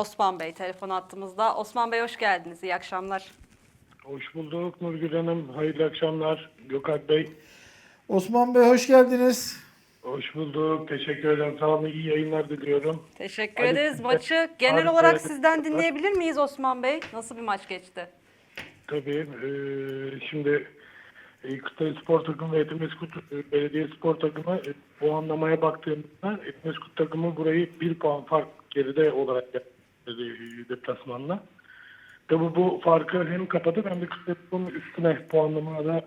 Osman Bey telefon attığımızda. Osman Bey hoş geldiniz. İyi akşamlar. Hoş bulduk Nurgül Hanım. Hayırlı akşamlar. Gökhan Bey. Osman Bey hoş geldiniz. Hoş bulduk. Teşekkür ederim. Sağ olun. İyi yayınlar diliyorum. Teşekkür Hadi ederiz. Maçı genel hadi olarak sizden dinleyebilir miyiz Osman Bey? Nasıl bir maç geçti? Tabii. eee, şimdi e, Kıtay Spor Takımı ve Etimeskut e, Belediye Spor Takımı e, puanlamaya baktığımızda Etimeskut Takımı burayı bir puan fark geride olarak yaptı e, deplasmanla. Tabii bu farkı hem kapadı hem de Spor'un üstüne puanlamada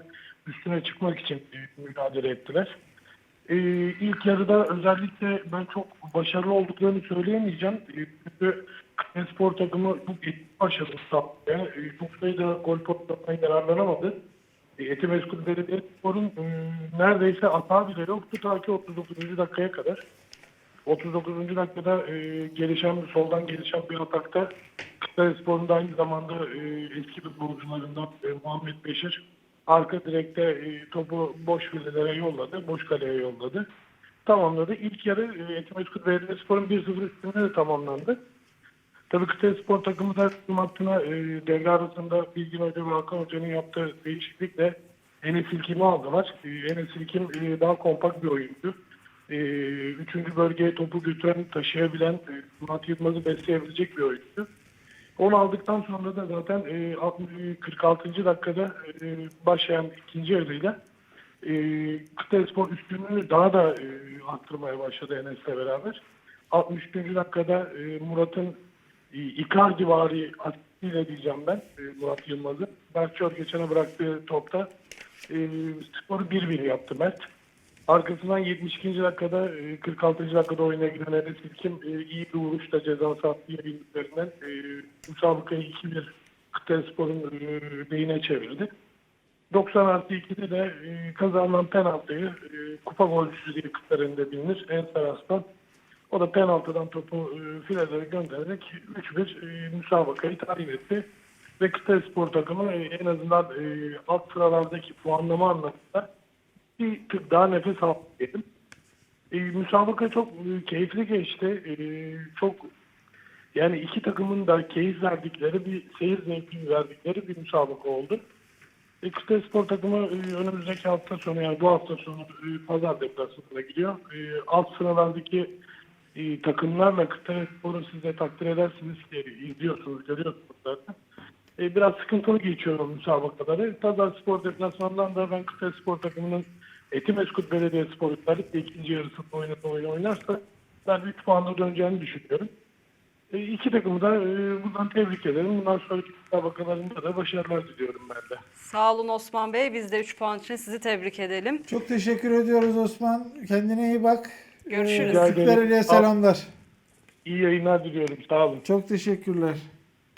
üstüne çıkmak için mücadele ettiler. Ee, ilk yarıda özellikle ben çok başarılı olduklarını söyleyemeyeceğim. Ee, çünkü spor takımı çok başarılı saptı. Yani, e, çok sayıda gol pozisyonundan yararlanamadı. E, Etimeskut Belediyespor'un e, neredeyse hata bile yoktu ta ki 39. dakikaya kadar. 39. dakikada e, gelişen, soldan gelişen bir atakta Kıbrısspor'un da aynı zamanda e, eski futbolcularından e, Muhammed Beşir arka direkte e, topu boş filelere yolladı, boş kaleye yolladı. Tamamladı. İlk yarı e, Etimeskut Belediyespor'un 1-0 üstünde de tamamlandı. Tabii Kıbrısspor takımı da hattına e, devre arasında Bilgin Hoca ve Hakan Hoca'nın yaptığı değişiklikle Enes İlkim'i aldılar. E, Enes İlkim e, daha kompakt bir oyuncu. E, üçüncü bölgeye topu götüren, taşıyabilen, e, Murat Yılmaz'ı besleyebilecek bir oyuncu. Onu aldıktan sonra da zaten e, 60 46. dakikada e, başlayan ikinci yarıyla e, Kıbrısspor üstünlüğünü daha da e, arttırmaya başladı Enes'le beraber. 63. dakikada e, Murat'ın e, Icardi vari asistiyle diyeceğim ben e, Murat Yılmaz'ı. Berkçör geçene bıraktığı topta e, skoru 1-1 yaptı Mert. Arkasından 72. dakikada e, 46. dakikada oyuna giren Enes İlkim e, iyi bir vuruşla ceza sahası yenildiklerinden e, müsabakayı 2-1 Kıbrısspor'un e, lehine çevirdi. 90 artı 2'de de e, kazanılan penaltıyı e, kupa golcüsü diye Kıbrıs'ın bilinir. Ensar Aslan. O da penaltıdan topu e, filelere göndererek 3-1 e, müsabakayı tayin etti. Ve Kıbrısspor takımı e, en azından e, alt sıralardaki puanlama anlamında bir tık daha nefes aldı diyelim. E, müsabaka çok e, keyifli geçti. E, çok yani iki takımın da keyif verdikleri bir seyir zevki verdikleri bir müsabaka oldu. E, Kıbrıs Spor takımı e, önümüzdeki hafta sonu yani bu hafta sonu e, pazar deplasmanına gidiyor. E, alt sıralardaki e, takımlarla Kıbrıs Spor'u siz de takdir edersiniz diye izliyorsunuz, görüyorsunuz zaten. E, biraz sıkıntılı geçiyor o müsabakaları. Pazar Spor deplasmanından da ben Kıbrıs Spor takımının Etimeskut Belediyespor özellikle ikinci yarısında oynadığı oyunu oynarsa ben 3 puanla döneceğini düşünüyorum. E, iki takımı da e, buradan tebrik ederim. Bundan sonraki müsabakalarında da başarılar diliyorum ben de. Sağ olun Osman Bey. Biz de 3 puan için sizi tebrik edelim. Çok teşekkür ediyoruz Osman. Kendine iyi bak. Görüşürüz. Ee, Kırklareli'ye selamlar. İyi yayınlar diliyorum. Sağ olun. Çok teşekkürler.